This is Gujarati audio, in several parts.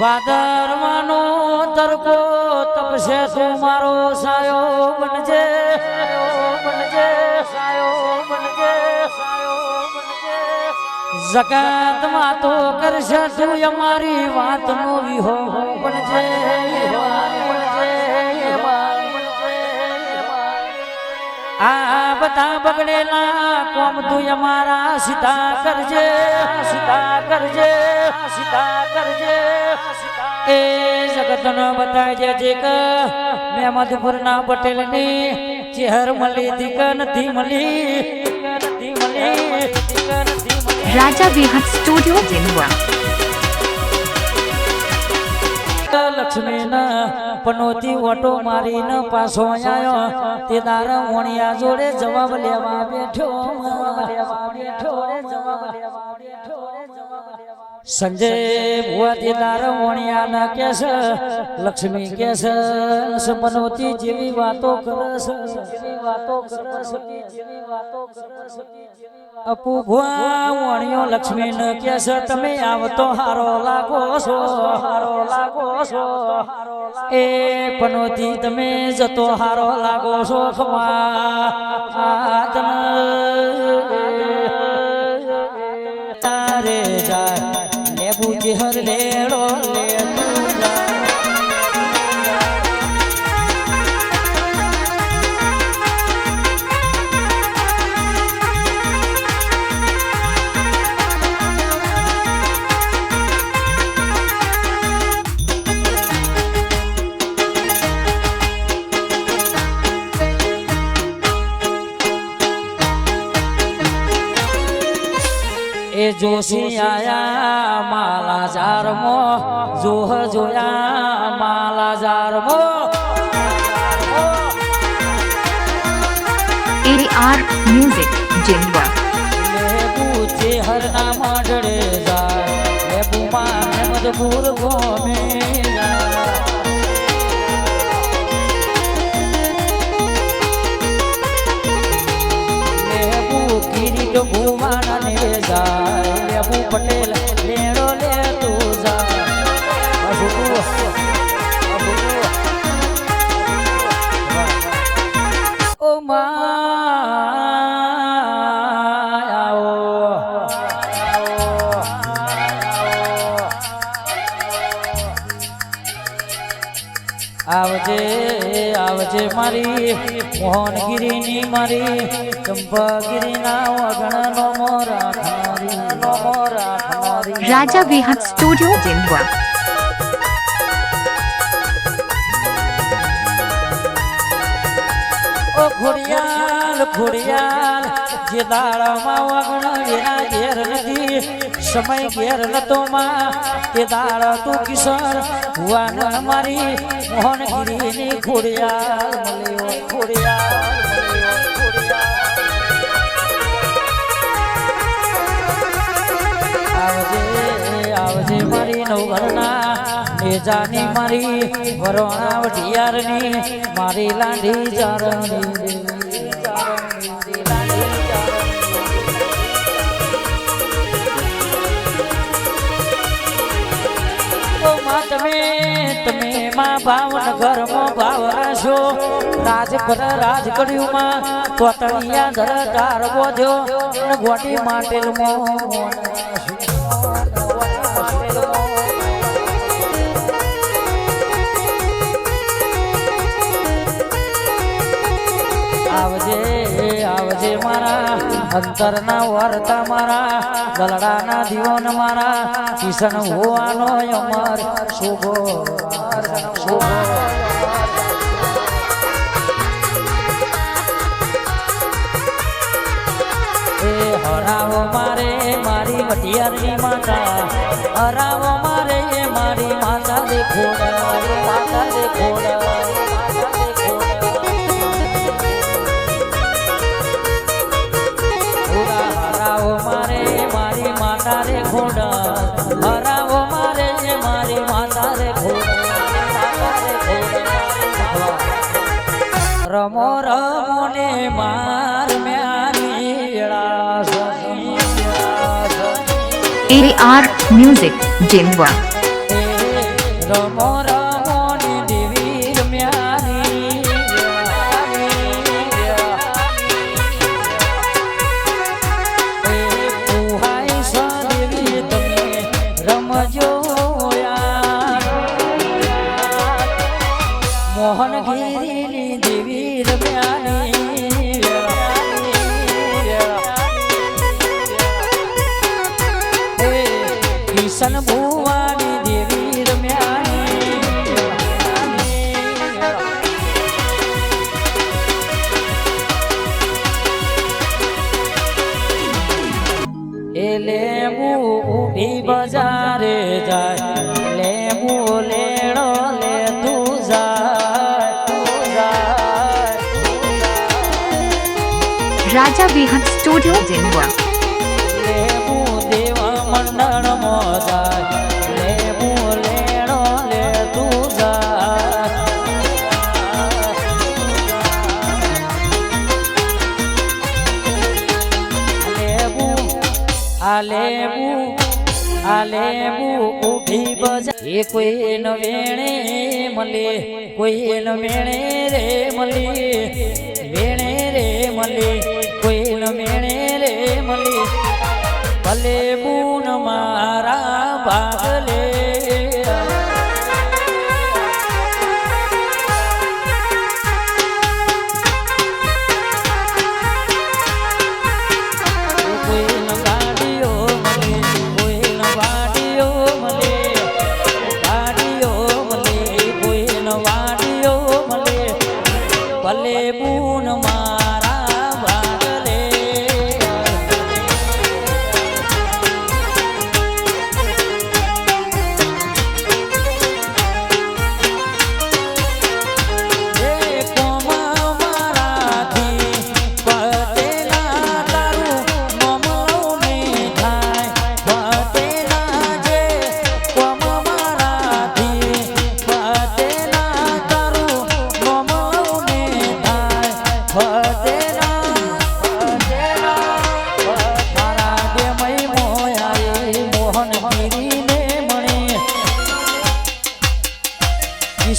ભાદરવાનો તરકો તપશે તું મારો સાયો બનજે બનજે સાયો બનજે સાયો બનજે જગતમાં તો કરશે તું અમારી વાતનો વિહો બનજે બનજે બધા બગડેલા કોમ તું અમારા સીતા કરજે સીતા કરજે સીતા કરજે. એ જગતનો બતાવજે જે કે મેમદપુરના પટેલની ચેહર મળી દીક નથી મળી નથી મળી રાજા વિહત સ્ટુડિયો જીનવા લક્ષ્મીના પનોતી ઓટો મારીને પાછો આવ્યો તે તારા ઓણિયા જોડે જવાબ લેવા બેઠો. સંજય ભુવા તે દારા વણિયા ના કે છે લક્ષ્મી કેશ સપનોતી જેવી વાતો કરે છે જેવી વાતો અપુ ભુવા વણિયો લક્ષ્મી ન કે છે તમે આવતો હારો લાગો છો હારો લાગો છો. એ પનોતી તમે જતો હારો લાગો છો. ખમા તારે લેબુ જેહર લેડો લે તું જોશી આયા જારમો જોહ જોયા માલા જારમો એઆર મ્યુઝિક જીનવા લેબુ હર નામ માંડળે જાય લેબુ માં મદપુર ગોમે કિરીટ ભુવાના ને જાય લેબુ પટેલ આવજે આવજે મારી મોહનગીરીની મારી ચંપાગીરીના વગણનો મોરા ખારી નો મોરા ખારી. રાજા વિહત સ્ટુડિયો જીનવા. ઓ ખોડિયાલ ખોડિયાલ જે દાડામાં વગણ એના ઘેર નથી સમય ઘેર નતો માં તે દાડા તું કિશોર ભુવાન મારી મોહનગીરીની ખોડિયાલ મળ્યો ખોડિયાલ મળ્યો ખોડિયાલ આવજે આવજે મારી નવઘરના નેજાની મારી વરોણા વઢિયારની મારી લાંડી ચારણી તમે માં ભાવનગરમાં ભાવ રહેશો રાજ પર રાજ કર્યુંમાં તોતણિયા ધર બોધ્યો અને ગોટી માટેલમાં આવજે આવજે મારા, અંતરના વાર્તા મારા, ગલડાના દીવન મારા, કિશન હોવાનો અમર શુભો. હરાવો મારે મારી વઢિયારની માતા, હરાવો મારે મારી માતા દેખો માતા દેખો હરાવો મારે મારી માતા રે ખોડા હરાવો રમો રમો ને માર એઆર મ્યુઝિક જીનવા રમો રમો દેવી રમ્યાની કિશન ભુવાની દેવી રમ્યાની એ લેબુ ઊભી બજારે. Raja Vihan studio Jindwa. લેબુ દેવા મંડળમાં જાય. લેબુ લેણો લે તું એ કોઈ એનો વેણે કોઈ એનો વેણે રે મળે.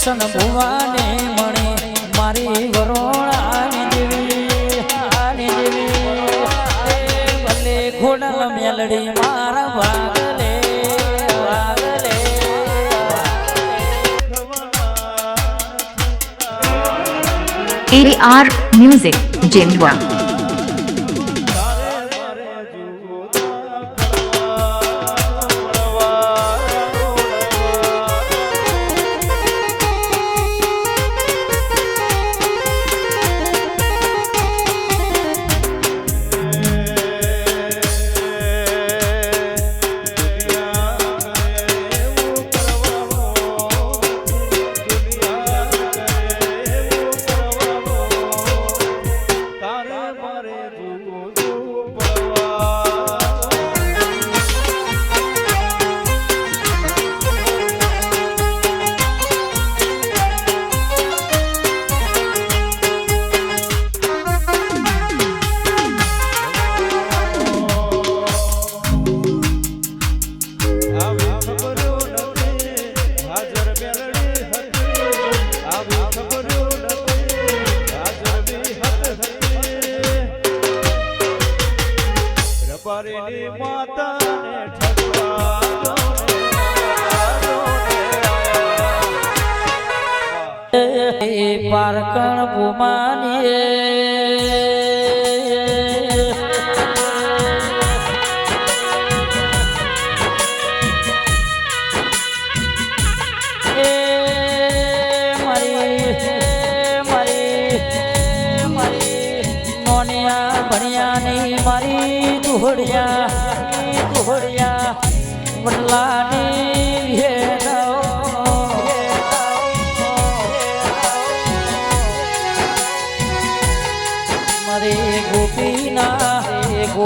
કિશન ભુવાને મણે મારી વરોણાની દેવી, આની દેવી. ભલે ઘોડા મેલડી મારા Wagle Wagle. AR Music, Jindwa. તારે પારકણ ભૂમાની એ મારી મારી મારી મોનિયા ભણ્યા નહીં મારી દુહડિયા દુહડિયા વડલાની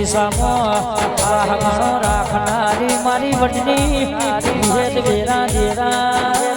મારી હાલી સામો રાહમણો રાખનારી મારી ભેદ વેરા દેરા.